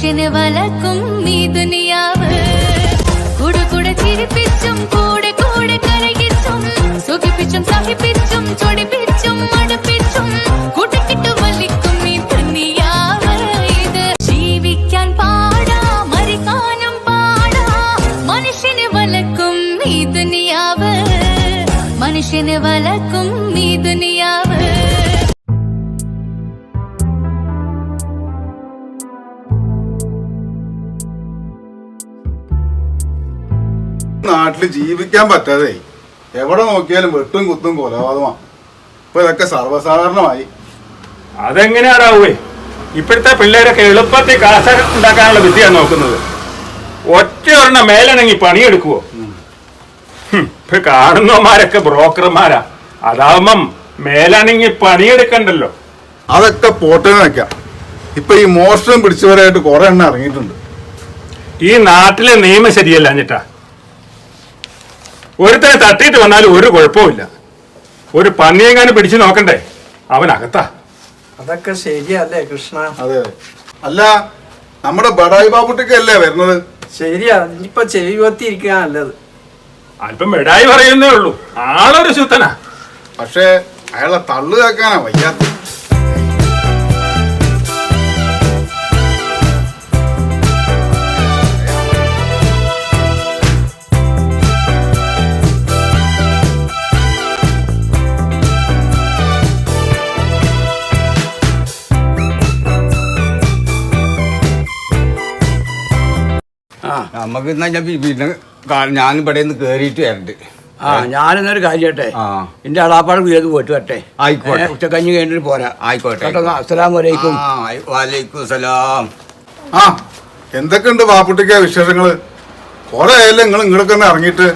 മനുഷ്യനെ വലക്കും ഈ ദുനിയാവ് കൂടെ കൂടെ ചിരിപ്പിച്ചും കൂടെ കൂടെ കരകിച്ചും സുഖിപ്പിച്ചും സഹിപ്പിച്ചും ചൊടിപ്പിച്ചും മടുപ്പിച്ചും കൂട്ടക്കിട്ടു വലിക്കും ഈ ദുനിയാവ് ഇത് ജീവിക്കാൻ പാടാ മരിക്കാനും പാടാ മനുഷ്യനെ വലക്കും ഈ ദുനിയാവ് മനുഷ്യനെ വലക്കും ഈ ദുനിയാവ് നാട്ടിൽ ജീവിക്കാൻ പറ്റാതെ എവിടെ നോക്കിയാലും വെട്ടും കുത്തും കൊലപാതകമാ. ഇപ്പൊ ഇതൊക്കെ സർവസാധാരണമായി. അതെങ്ങനെയാടാവേ? ഇപ്പോഴത്തെ പിള്ളേരൊക്കെ എളുപ്പത്തിൽ കാശ ഉണ്ടാക്കാനുള്ള വിദ്യയാണ് നോക്കുന്നത്. ഒറ്റ ഒരെണ്ണം മേലണങ്ങി പണിയെടുക്കുവോ? ഇപ്പൊ കാണുന്നവന്മാരൊക്കെ ബ്രോക്കർമാരാ. അതാവുമ്പം മേലണങ്ങി പണിയെടുക്കണ്ടല്ലോ. അതൊക്കെ പോട്ടെ വെക്കാം. ഇപ്പൊ ഈ മോഷണം പിടിച്ചവരായിട്ട് കുറെ എണ്ണം ഇറങ്ങിയിട്ടുണ്ട്. ഈ നാട്ടിലെ നിയമം ശരിയല്ല എന്നിട്ടാ ഒരുത്തനെ തട്ടിയിട്ട് വന്നാലും ഒരു കുഴപ്പമില്ല ഒരു പന്നിയെങ്ങാനും പിടിച്ചു നോക്കണ്ടേ? അവൻ അകത്താ അതൊക്കെ ശരിയല്ലേ കൃഷ്ണ? അതെ അതെ. അല്ല നമ്മുടെ ബടായി ബാബുട്ടിക്കല്ലേ വരുന്നത്? ശരിയാ ഇനിയിപ്പൊ ചെവി കൊത്തിയിരിക്കുക നല്ലത്. അല്പം മെടായി പറയുന്നേ ഉള്ളൂ. ആളൊരു ശുദ്ധനാ. പക്ഷേ അയാളെ തള്ളു കേൾക്കാനാ വയ്യാത്ത. നമുക്ക് എന്നാ ഞാൻ പിന്നെ ഞാൻ ഇവിടെ നിന്ന് കേറിയിട്ട് വരണ്ട്. ആ ഞാനെന്നൊരു കാര്യട്ടെ. എന്റെ അളാപ്പാട് വീട് പോയിട്ട് വരട്ടെ? ആയിക്കോട്ടെ. ഉച്ചക്കഞ്ഞി കഴിഞ്ഞിട്ട് പോരാ. ആയിക്കോട്ടെ കേട്ടോ അസ്സലാം വലൈക്കും വാലൈക്കും സലാം. ആ എന്തൊക്കെയുണ്ട് ബാബുട്ടിക്ക വിശേഷങ്ങൾ? കുറെ ആയല്ലേ നിങ്ങൾ ഇങ്ങോട്ടൊക്കെ ഒന്ന് ഇറങ്ങിയിട്ട്?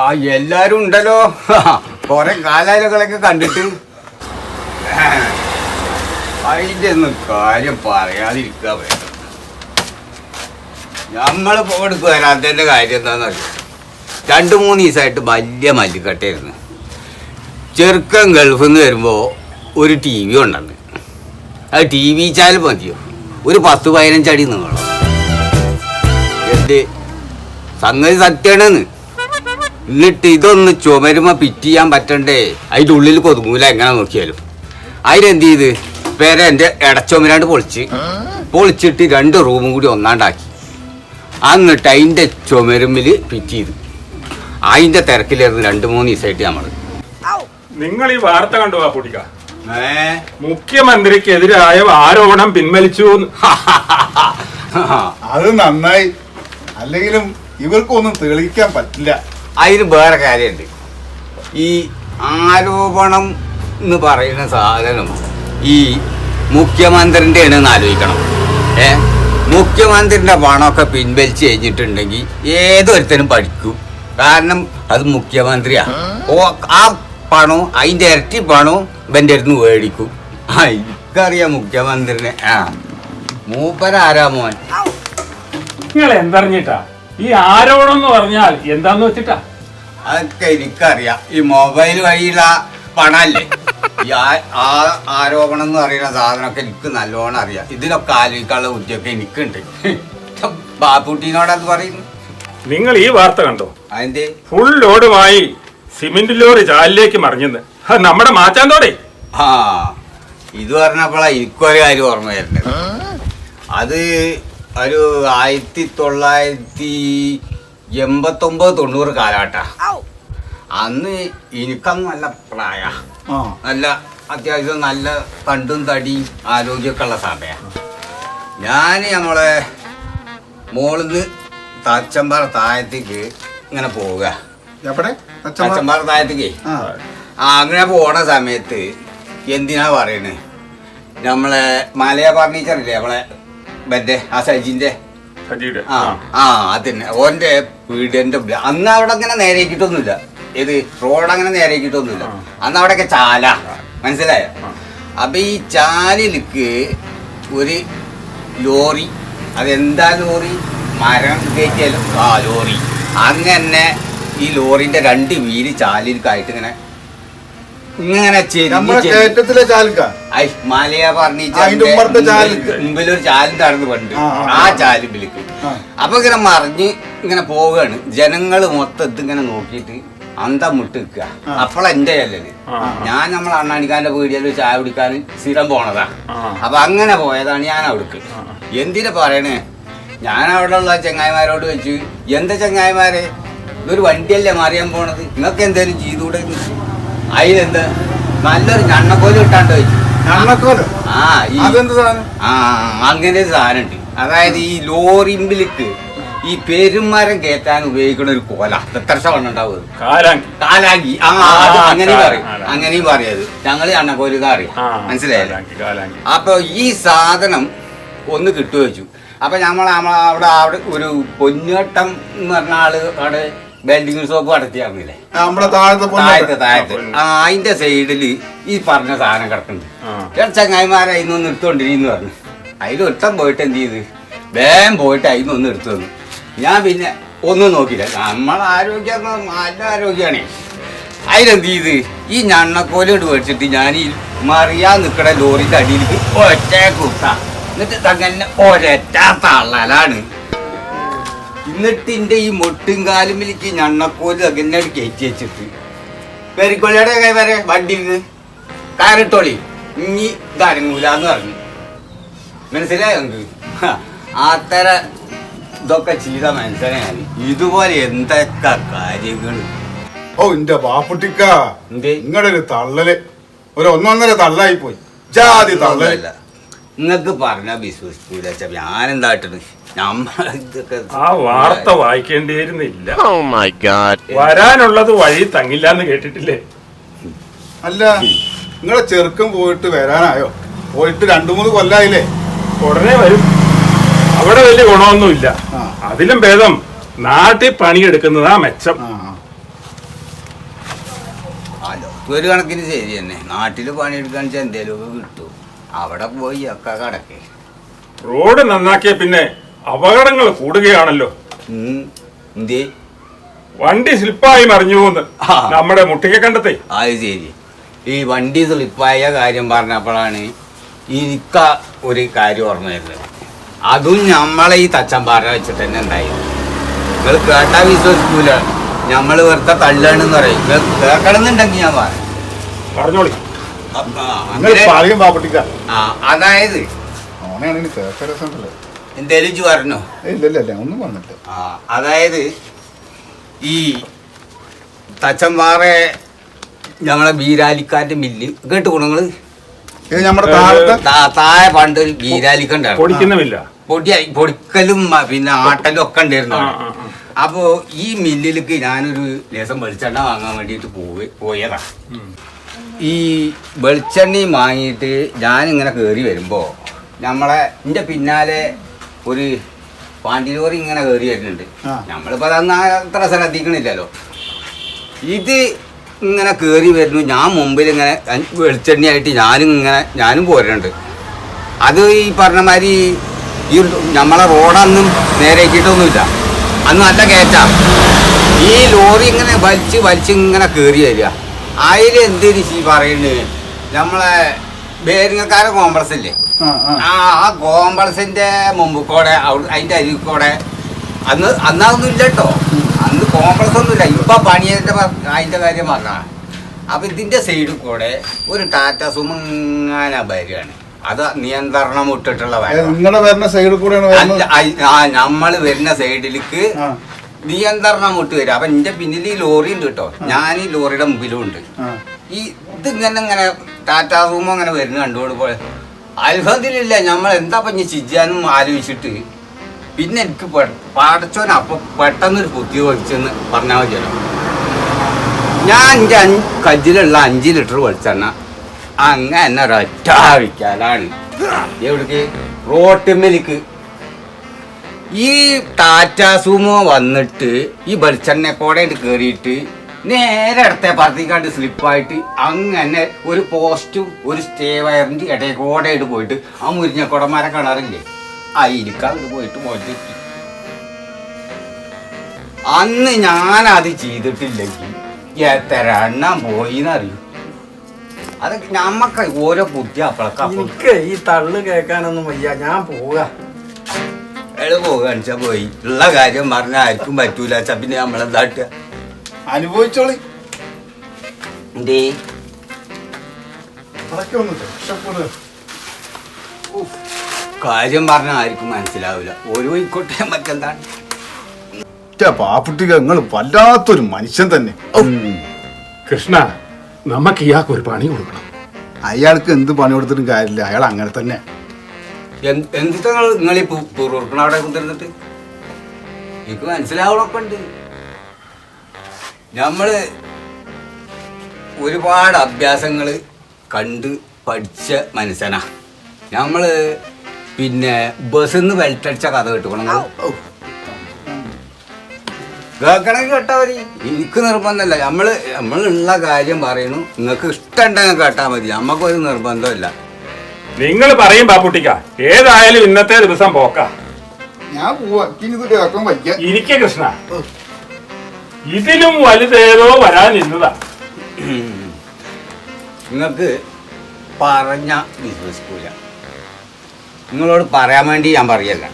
ആ എല്ലാരും ഉണ്ടല്ലോ. കൊറേ കാലാലകളൊക്കെ കണ്ടിട്ട്. അതിന്റെ ഒന്നും കാര്യം പറയാതിരിക്കുക വേണം നമ്മൾ പോടുക്ക് വരാത്തതിന്റെ കാര്യം എന്താണെന്നറിയോ? രണ്ട് മൂന്ന് ദിവസമായിട്ട് വലിയ മല്ലിക്കട്ടയായിരുന്നു. ചെറുക്കൻ ഗൾഫിൽ നിന്ന് വരുമ്പോൾ ഒരു ടി വി ഉണ്ടെന്ന് അത് ടി വി ചാനൽ മതിയോ? ഒരു പത്ത് പതിനഞ്ചടി നീളം. എന്ത്? സംഗതി സത്യമാണെന്ന്. എന്നിട്ട് ഇതൊന്ന് ചുമരുമ പിറ്റ് ചെയ്യാൻ പറ്റണ്ടേ? അതിന്റെ ഉള്ളിൽ കൊതുങ്ങൂല എങ്ങനെ നോക്കിയാലും. അതിനെന്ത് ചെയ്ത്? പേരെ എന്റെ ഇടച്ചോമിനാണ്ട് പൊളിച്ച് പൊളിച്ചിട്ട് രണ്ട് റൂമും കൂടി ഒന്നാണ്ടാക്കി. എന്നിട്ട് അതിന്റെ ചുമരുമ്പിൽ പിറ്റ് ചെയ്തു. അതിന്റെ തിരക്കിലായിരുന്നു രണ്ട് മൂന്ന് ദിവസമായിട്ട് നമ്മൾ നിങ്ങൾ ഈ വാർത്ത കണ്ടു ആ പൊടിക്ക? മുഖ്യമന്ത്രിക്കെതിരായ ആരോപണം പിൻവലിച്ചു അത് നന്നായി. അല്ലെങ്കിലും ഇവർക്കൊന്നും തെളിയിക്കാൻ പറ്റില്ല. അതിന് വേറെ കാര്യമുണ്ട്. ഈ ആരോപണം എന്ന് പറയുന്ന സാധനം ഈ മുഖ്യമന്ത്രിന്റെ ഇണെന്ന് ആലോചിക്കണം. ഏ? മുഖ്യമന്ത്രിന്റെ പണമൊക്കെ പിൻവലിച്ച് കഴിഞ്ഞിട്ടുണ്ടെങ്കിൽ ഏതൊരുത്തനും പഠിക്കും. കാരണം അത് മുഖ്യമന്ത്രിയാ. ഓ ആ പണവും അതിന്റെ ഇരട്ടി പണവും ഇവന്റെ അടുത്ത് മേടിക്കും. ആ എനിക്കറിയാം മുഖ്യമന്ത്രിനെ. ആ മൂപ്പരാരാ മോൻ? നിങ്ങൾ എന്തറിഞ്ഞിട്ടാ? ഈ ആരോപണം എന്ന് പറഞ്ഞാൽ എന്താന്ന് വെച്ചിട്ടാ? അതൊക്കെ എനിക്കറിയാം. ഈ മൊബൈൽ വഴിയുള്ള പണല്ലേ ഈ ആരോപണം എന്ന് പറയുന്ന സാധനമൊക്കെ എനിക്ക് നല്ലോണം അറിയാം. ഇതിനൊക്കെ ആലോചിക്കാനുള്ള ബുദ്ധിയൊക്കെ എനിക്കുണ്ട്. ബാപ്പുട്ടീനോടത് പറയുന്നു നിങ്ങൾ ഈ വാർത്ത കണ്ടോ? അതിന്റെ ഫുൾ ലോഡുമായി സിമെന്റ് ലോറി ചാലിലേക്ക് മറിഞ്ഞെന്ന്. അത് നമ്മുടെ മാറ്റാന്തോടെ ആ ഇത് പറഞ്ഞപ്പോഴാ എനിക്കൊരു കാര്യം ഓർമ്മ വരുന്നത്. അത് ഒരു ആയിരത്തി തൊള്ളായിരത്തി എൺപത്തൊമ്പത് തൊണ്ണൂറ് കാലഘട്ടാ അന്ന് എനിക്കന്ന് നല്ല പ്രായ. നല്ല അത്യാവശ്യം നല്ല കണ്ടും തടിയും ആരോഗ്യമൊക്കെ ഉള്ള സമയമാണ് ഞാൻ നമ്മളെ മോളിന്ന് തച്ചമ്പാറ താഴത്തേക്ക് ഇങ്ങനെ പോവുക? തച്ചമ്പാറ? താഴത്തേക്ക്. ആ. അങ്ങനെ പോണ സമയത്ത് എന്തിനാ പറയണേ? നമ്മളെ മലയ ഫർണിച്ചർ ഇല്ലേ നമ്മളെ മറ്റേ ആ സജിന്റെ? ആ ആ അതന്നെ ഓന്റെ വീടിന്റെ. അന്ന് അവിടെ അങ്ങനെ നേരെയാക്കിയിട്ടൊന്നുമില്ല ഏത് റോഡ് അങ്ങനെ നേരെയാക്കിയിട്ടൊന്നുമില്ല അന്ന് അവിടെയൊക്കെ ചാല. മനസ്സിലായോ? അപ്പൊ ഈ ചാലിലേക്ക് ഒരു ലോറി അതെന്താ ലോറി? മരം കയറ്റിയല്ലോ ആ ലോറി. അങ്ങനെ ഈ ലോറിന്റെ രണ്ട് വീൽ ചാലിലേക്കായിട്ട് ഇങ്ങനെ ഇങ്ങനെ മലയ പറഞ്ഞൊരു ചാൽ. തടന്ന് പണ്ട്. ആ, ചാലും വിളിക്കും. അപ്പൊ ഇങ്ങനെ മറിഞ്ഞ് ഇങ്ങനെ പോവുകയാണ്. ജനങ്ങൾ മൊത്തം ഇതിങ്ങനെ നോക്കിയിട്ട് അന്തം മുട്ടിക്കുക അപ്പോൾ എന്റെ അല്ലത് ഞാൻ നമ്മളെ അണ്ണാണിക്കാന്റെ വീടിയൽ ചായ കുടിക്കാൻ സ്ഥിരം പോണതാ. അപ്പൊ അങ്ങനെ പോയതാണ് ഞാൻ അവിടേക്ക്. എന്തിനാ പറയണേ? ഞാൻ അവിടെ ഉള്ള ചെങ്ങായിമാരോട് വെച്ചു എന്താ ചെങ്ങായിമാരെ? ഇതൊരു വണ്ടിയല്ലേ മാറിയാൻ പോണത്? നിങ്ങൾക്ക് എന്തേലും ചെയ്തുകൂടെ അതിലെന്ത്? നല്ലൊരു ഞണ്ണക്കോൽ കിട്ടാണ്ട് വെച്ചു ആ അങ്ങനെ സാധനം? ഉണ്ട് അതായത് ഈ ലോറിമ്പിലേക്ക് ഈ പെരുമരം കയറ്റാൻ ഉപയോഗിക്കുന്ന ഒരു കോല. എത്ര ശവണ്ണം ഉണ്ടാവും കാലാങ്കി. ആ അത് പറയും. അങ്ങനെയും പറയത് ഞങ്ങൾ ആ മനസ്സിലായല്ലേ? അപ്പൊ ഈ സാധനം ഒന്ന് കിട്ടു വെച്ചു. അപ്പൊ നമ്മൾ അവിടെ അവിടെ ഒരു പൊന്നോട്ടം എന്ന് പറഞ്ഞ ആൾ അവിടെ ബെൽഡിങ് ഷോപ്പ് നടത്തിയാർന്നില്ലേ? നമ്മുടെ താഴത്തെ താഴത്തെ ആ അതിന്റെ സൈഡിൽ ഈ പറഞ്ഞ സാധനം കിടക്കുന്നുണ്ട്. ഞാൻ ചങ്ങായിമാരെ അതിനൊന്ന് എടുത്തോണ്ടിരിക്കുന്നു പറഞ്ഞു. അതിലൊരുത്തം പോയിട്ട് എന്ത് ചെയ്ത്? വേഗം പോയിട്ട് അതിനൊന്ന് എടുത്തു തന്നു. ഞാൻ പിന്നെ ഒന്നും നോക്കില്ല നമ്മളെ ആരോഗ്യം നല്ല ആരോഗ്യമാണ്. അതിലെന്ത് ചെയ്ത്? ഈ ഞണ്ണക്കോലും ഇട്ട് മേടിച്ചിട്ട് ഞാൻ ഈ മറിയാൻ നിൽക്കണ ലോറിന്റെ അടിയിലേക്ക് ഒറ്റ കുത്ത എന്നിട്ട് തങ്ങനെ ഒരൊറ്റ തള്ളലാണ്. എന്നിട്ട് എന്റെ ഈ മുട്ടും കാലുമിലേക്ക് ഞണ്ണക്കോൽ അങ്ങനെ കയറ്റി വെച്ചിട്ട്. കൈ വരെ വണ്ടിക്ക് കാരട്ടോളി ഇനി ഇതടങ്ങൂലെന്ന് പറഞ്ഞു. മനസ്സിലായോ അത്തര ഇതൊക്കെ ചെയ്ത മനസ്സിലായി ഇതുപോലെ എന്തൊക്കെ കാര്യങ്ങൾ ഓ എന്റെ ബാപ്പുട്ടിക്ക നിങ്ങളൊരു നിങ്ങളുടെ ഒരു തള്ളൽ. ഒരു ഒന്നൊന്നര തള്ളായി പോയി ജാതി തള്ളല്ല നിങ്ങൾക്ക് പറഞ്ഞ വിശ്വസിക്കൂല ഞാനെന്താട്ടത് ആ വാർത്ത വായിക്കേണ്ടിയിരുന്നില്ല. Oh my god. വരാനുള്ളത് വഴി തങ്ങില്ല എന്ന് കേട്ടിട്ടില്ലേ? അല്ല നിങ്ങളെ ചെറുക്കം പോയിട്ട് വരാനായോ? പോയിട്ട് രണ്ടു മൂന്ന് കൊല്ലായില്ലേ? ഉടനെ വരും. അവിടെ വലിയ ഗുണമൊന്നുമില്ല. അതിലും ഭേദം നാട്ടിൽ പണിയെടുക്കുന്നതാ മെച്ചം. ഒരു കണക്കിന് ശരി തന്നെ. നാട്ടിൽ പണിയെടുക്കാൻ വെച്ചാൽ എന്തേലുമൊക്കെ കിട്ടും. അവിടെ പോയി ഒക്കെ കടക്കേ. റോഡ് നന്നാക്കിയ പിന്നെ അപകടങ്ങൾ കൂടുകയാണല്ലോ. എന്തേ? വണ്ടി സ്ലിപ്പായി മറിഞ്ഞു പോന്ന് നമ്മുടെ മുട്ടിക കണ്ടത്തെ. അത് ശരി. ഈ വണ്ടി സ്ലിപ്പായ കാര്യം പറഞ്ഞപ്പോഴാണ് എനിക്ക ഒരു കാര്യം ഓർമ്മ വരുന്നത്. അതും നമ്മളെ ഈ തച്ചമ്പാറ വെച്ചിട്ട് തന്നെ ഉണ്ടായിരുന്നു നിങ്ങൾ കേട്ടാ വിശ്വസിക്കൂല. നമ്മൾ വെറുതെ തള്ളാണെന്ന് പറയും. നിങ്ങൾ കേൾക്കണമെന്നുണ്ടെങ്കിൽ ഞാൻ പറയാം. പറഞ്ഞോളി. നിങ്ങൾ അതായത് എന്തേലും പറഞ്ഞോ ഒന്നും പറഞ്ഞില്ല അതായത് ഈ തച്ചമ്പാറ ഞങ്ങളെ ബീരാലിക്കാന്റെ മില്ല്. കേട്ടു നിങ്ങൾ? ഇത് നമ്മുടെ താഴത്തെ താഴെ പണ്ട് പൊടിക്കുന്നുമില്ല പൊടി പൊടിക്കലും പിന്നെ ആട്ടലും ഒക്കെ ഉണ്ടായിരുന്നു. അപ്പോ ഈ മില്ലിലേക്ക് ഞാനൊരു ലേസം വെളിച്ചെണ്ണ വാങ്ങാൻ വേണ്ടിയിട്ട് പോയി പോയതാ. ഈ വെളിച്ചെണ്ണയും വാങ്ങിയിട്ട് ഞാനിങ്ങനെ കയറി വരുമ്പോ നമ്മളെ എന്റെ പിന്നാലെ ഒരു പാണ്ടിലോറി ഇങ്ങനെ കയറി വരുന്നുണ്ട്. നമ്മളിപ്പോ അതൊന്നും അത്ര ശ്രദ്ധിക്കണില്ലല്ലോ. ഇത് ഇങ്ങനെ കയറി വരുന്നു. ഞാൻ മുമ്പിൽ ഇങ്ങനെ വെളിച്ചെണ്ണിയായിട്ട് ഞാനും ഇങ്ങനെ ഞാനും പോരുന്നുണ്ട്. അത് ഈ പറഞ്ഞ മാതിരി ഈ നമ്മളെ റോഡൊന്നും നേരേക്കിട്ടൊന്നുമില്ല. അന്ന് നല്ല കയറ്റാ ഈ ലോറി ഇങ്ങനെ വലിച്ച് വലിച്ച് ഇങ്ങനെ കയറി വരിക. അതിൽ എന്തിനു ഈ പറയുന്നത് നമ്മളെ ബേരിങ്ങക്കാരെ കോംപ്ലക്സ് ഇല്ലേ? ആ ആ. കോംപ്ലക്സിന്റെ മുമ്പ് കൂടെ അതിന്റെ അരികൂടെ കൂടെ. അന്ന് അന്നതൊന്നും ഇല്ല കേട്ടോ അന്ന് കോംപ്ലക്സ് ഒന്നുമില്ല. ഇപ്പൊ പണിയുടെ പ- അതിന്റെ കാര്യം പറഞ്ഞ. അപ്പൊ ഇതിന്റെ സൈഡിൽ കൂടെ ഒരു ടാറ്റ സുമങ്ങാന വരികയാണ്. അത് നിയന്ത്രണം ഇട്ടിട്ടുള്ള. നിങ്ങളുടെ വരുന്ന സൈഡിൽ കൂടെയാണ് വരുന്നത്? ആ നമ്മൾ വരുന്ന സൈഡിലേക്ക് നിയന്ത്രണം ഇട്ട് വരും. അപ്പൊ എന്റെ പിന്നിൽ ഈ ലോറി ഉണ്ട് കേട്ടോ. ഞാൻ ഈ ലോറിയുടെ മുമ്പിലും ഉണ്ട്. ഈ ഇതിങ്ങനെ ഇങ്ങനെ ടാറ്റ റൂമോ അങ്ങനെ വരുന്ന കണ്ടുകൊണ്ട് പോലെ അത്ഭുതത്തിലില്ല നമ്മൾ എന്താ പഞ്ഞ് ചിജാനും ആലോചിച്ചിട്ട്? പിന്നെ എനിക്ക് പടച്ചോൻ അപ്പൊ പെട്ടെന്നൊരു ബുദ്ധി ഒഴിച്ചെന്ന് പറഞ്ഞാൽ മതിയല്ലോ ഞാൻ എന്റെ കജ്ജിലുള്ള അഞ്ച് ലിറ്റർ വെളിച്ചെണ്ണ അങ്ങനെ ഒരൊറ്റ വിൽക്കാനാണ് എവിടേക്ക്? റോട്ടുമ്മലിക്ക്. ഈ ടാറ്റ സൂമോ വന്നിട്ട് ഈ വെളിച്ചെണ്ണ കൂടെ കയറിയിട്ട് നേരെ അടുത്ത പറത്തിക്കാണ്ട് സ്ലിപ്പായിട്ട് അങ്ങനെ ഒരു പോസ്റ്റും ഒരു സ്റ്റേ വയറിന്റെ ഇടയിൽ കൂടെ പോയിട്ട് ആ മുരിഞ്ഞക്കുടന്മാരെ കാണാറില്ലേ? അതിരിക്കാണ്ട് പോയിട്ട് മോറ്റി അന്ന് ഞാനത് ചെയ്തിട്ടില്ലെങ്കിൽ എത്ര എണ്ണം പോയി എന്നറിയും അതൊക്കെ നമ്മക്ക് ഓരോ ബുദ്ധി അപ്പളക്ക ഈ തള്ളു കേൾക്കാനൊന്നും വയ്യ. ഞാൻ പോവുക എൾ പോകാണിച്ചാ പോയി. ഉള്ള കാര്യം പറഞ്ഞാൽ ആർക്കും പറ്റൂല. പിന്നെ നമ്മളെന്താട്ടുക അനുഭവിച്ചോളി. എന്തേ? ഒന്ന് രക്ഷപ്പെടുക കാര്യം പറഞ്ഞാൽ ആർക്കും മനസ്സിലാവില്ല ഒരു പോയിക്കോട്ടെ മറ്റെന്താണ്? പാപ്പുട്ടിക നിങ്ങൾ വല്ലാത്തൊരു മനുഷ്യൻ തന്നെ. കൃഷ്ണ നമുക്ക് ഇയാൾക്ക് ഒരു പണി കൊടുക്കണം. അയാൾക്ക് എന്ത് പണി കൊടുത്തിട്ടും കാര്യമില്ല. അയാൾ അങ്ങനെ തന്നെ. എന്തിട്ട് നിങ്ങൾ നിങ്ങൾ ഈ പൂർവക്കണ അവിടെ എനിക്ക് മനസ്സിലാവണൊക്കെ ഉണ്ട് നമ്മൾ ഒരുപാട് അഭ്യാസങ്ങൾ കണ്ട് പഠിച്ച മനുഷ്യനാ. നമ്മൾ പിന്നെ ബസ്സിൽ നിന്ന് വെൽറ്റടിച്ച കഥ കേട്ടുക്കണം? കേൾക്കണമെങ്കിൽ കേട്ടാ മതി. എനിക്ക് നിർബന്ധമല്ല. നമ്മൾ നമ്മളുള്ള കാര്യം പറയണു നിങ്ങൾക്ക് ഇഷ്ടമുണ്ടെങ്കിൽ കേട്ടാ മതി. നമുക്കൊരു നിർബന്ധമില്ല. നിങ്ങൾ പറയും ബാപ്പുട്ടിക്ക. ഏതായാലും ഇന്നത്തെ ദിവസം പോക്ക. ഞാൻ പോവാ. കേൾക്കാൻ വയ്യ ഇരിക്കെ കൃഷ്ണ. ഇതിലും വലുതേതോ വരാനിരുന്നതാ നിങ്ങക്ക് പറഞ്ഞ വിശ്വസിക്കൂല. നിങ്ങളോട് പറയാൻ വേണ്ടി ഞാൻ പറയല്ല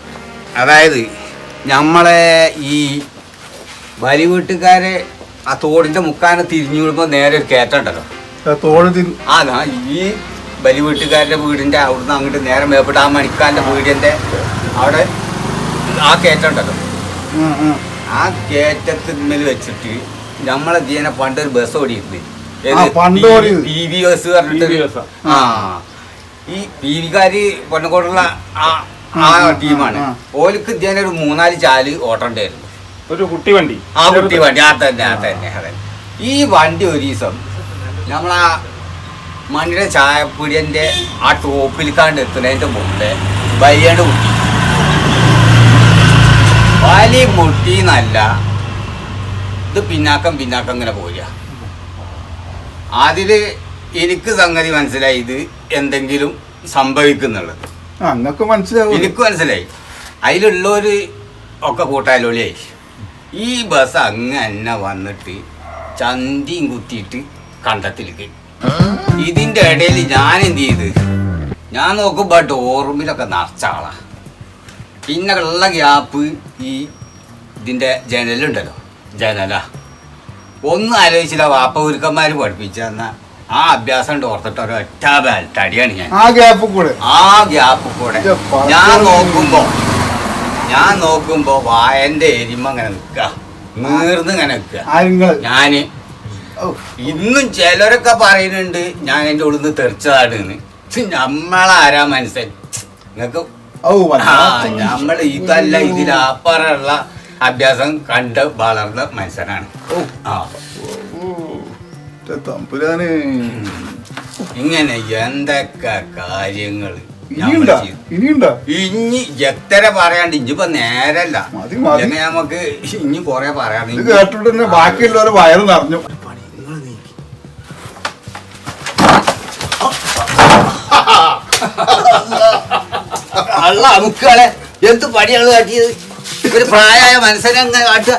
അതായത് നമ്മളെ ഈ വലി വീട്ടുകാരെ ആ തോടിന്റെ മുക്കാനെ തിരിഞ്ഞു വിടുമ്പോൾ നേരെ ഒരു കയറ്റുണ്ടല്ലോ ആ ഈ ബലി വീട്ടുകാരുടെ വീടിന്റെ അവിടുന്ന് അങ്ങോട്ട് നേരെ മേപ്പിട്ട് ആ മണിക്കാരന്റെ വീടിന്റെ അവിടെ ആ കയറ്റുണ്ടല്ലോ. ആ കേറ്റത്തിന്മേൽ വെച്ചിട്ട് നമ്മളെ ജീവനെ പണ്ടൊരു ബസ് ഓടിയിരുന്നു ആ, പണ്ട് ഓടിയത്. പി വി ബസ് പറഞ്ഞിട്ട്. ആ ഈ പി വിക്കാര് പൊന്നക്കോടുള്ള ആ ആ ടീമാണ്. ഓലിക്ക് ഇതേനെ ഒരു മൂന്നാൽ ചാൽ ഓട്ടണ്ടായിരുന്നു ഒരു കുട്ടി വണ്ടി. ആ കുട്ടി വണ്ടി ആ തന്നെ ആ തന്നെ അതെ ഈ വണ്ടി ഒരു ദിവസം നമ്മളാ മണ്ണിയുടെ ചായപ്പീടിയന്റെ ആ ടോപ്പിൽ കണ്ട് എത്തുന്നതിന്റെ മുമ്പേ വലിയാണ്ട് മുട്ടി. വലി മുട്ടിന്നല്ല ഇത് പിന്നാക്കം പിന്നാക്കം ഇങ്ങനെ പോരുക അതിൽ എനിക്ക് സംഗതി മനസ്സിലായി ഇത് എന്തെങ്കിലും സംഭവിക്കുന്നുള്ളത്. അങ്ങക്ക് മനസ്സിലാവും എനിക്ക് മനസ്സിലായി. അതിലുള്ളവര് ഒക്കെ കൂട്ടാലോളിയായി ഈ ബസ് അങ്ങനെ വന്നിട്ട് ചന്തിയും കുത്തിയിട്ട് കണ്ടത്തിലേക്ക്. ഇതിന്റെ ഇടയിൽ ഞാൻ എന്ത് ചെയ്ത്? ഞാൻ നോക്കുമ്പോ ഡോർമിലൊക്കെ നിറച്ച ആളാ. പിന്നെ ഉള്ള ഗ്യാപ്പ് ഈ ഇതിന്റെ ജനലുണ്ടല്ലോ. ജനല. ഒന്നും ആലോചിച്ചില്ല വാപ്പ ഗുരുക്കന്മാര് പഠിപ്പിച്ച ആ അഭ്യാസം ഉണ്ട് ഓർത്തിട്ട് ഒരൊറ്റ ബെൽറ്റടിയാണ് ഞാൻ. ആ ഗ്യാപ്പ് കൂടെ. ആ ഗ്യാപ്പ് കൂടെ. ഞാൻ നോക്കുമ്പോ ഞാൻ നോക്കുമ്പോ വായന്റെ എരിമ ഇങ്ങനെ നിക്ക. നീർന്ന് ഇങ്ങനെ നിക്ക. ഞാൻ. ഇന്നും ചിലരൊക്കെ പറയുന്നുണ്ട് ഞാൻ എന്റെ ഉള്ളിൽ നിന്ന് തെറിച്ചതാണ് നമ്മളെ നമ്മളാരാ മനസ്സിൽ നിങ്ങക്ക് നമ്മൾ ഇതല്ല ഇതിലാപ്പറുള്ള അഭ്യാസം കണ്ട് വളർന്ന മനുഷ്യനാണ്. ആ. തമ്പുരാന്. ഇങ്ങനെ എന്തൊക്കെ കാര്യങ്ങൾ ഇനി എത്ര പറയാണ്ട് ഇനിയിപ്പോ നേരല്ല. നമുക്ക് ഇനി കൊറേ പറയാണ്ട് കേട്ടിട്ട് ബാക്കിയുള്ളവരെ വയറ് നിറഞ്ഞു. അള്ള അമുക്കാളെ എന്ത് പടിയാണ് കാട്ടിയത്? ഒരു പ്രായമായ മനസ്സിനെ അങ്ങനെ കാട്ടുക.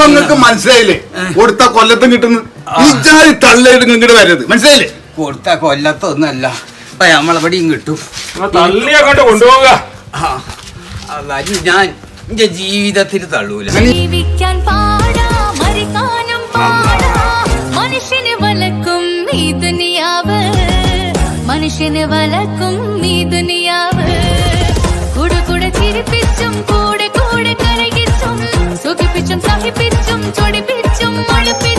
നിങ്ങൾക്ക് മനസ്സിലായില്ലേ? കൊടുത്ത കൊല്ലത്തും കിട്ടുന്നു. ഇജാതി തള്ളയിട്ട് ഇങ്ങോട്ട് വരരുത്. മനസ്സിലായില്ലേ? കൊടുത്ത കൊല്ലത്തൊന്നല്ല. അപ്പൊ നമ്മളെവിടെയും കിട്ടും. കൊണ്ടുപോകുക ഞാൻ എന്റെ ജീവിതത്തിൽ തള്ളൂല. ജീവിക്കാൻ പാടാ മരിക്കാനും പാടാ. മനുഷ്യനെ വലക്കും ഈ ദുനിയാവ് മനുഷ്യനെ വലക്കും ഈ ദുനിയാവ് കൂടെ കൂടെ ചിരിപ്പിച്ചും കൂടെ പ്രോത്സാഹിപ്പിച്ചും ചൊടിപ്പിച്ചും ഒളിപ്പിച്ചും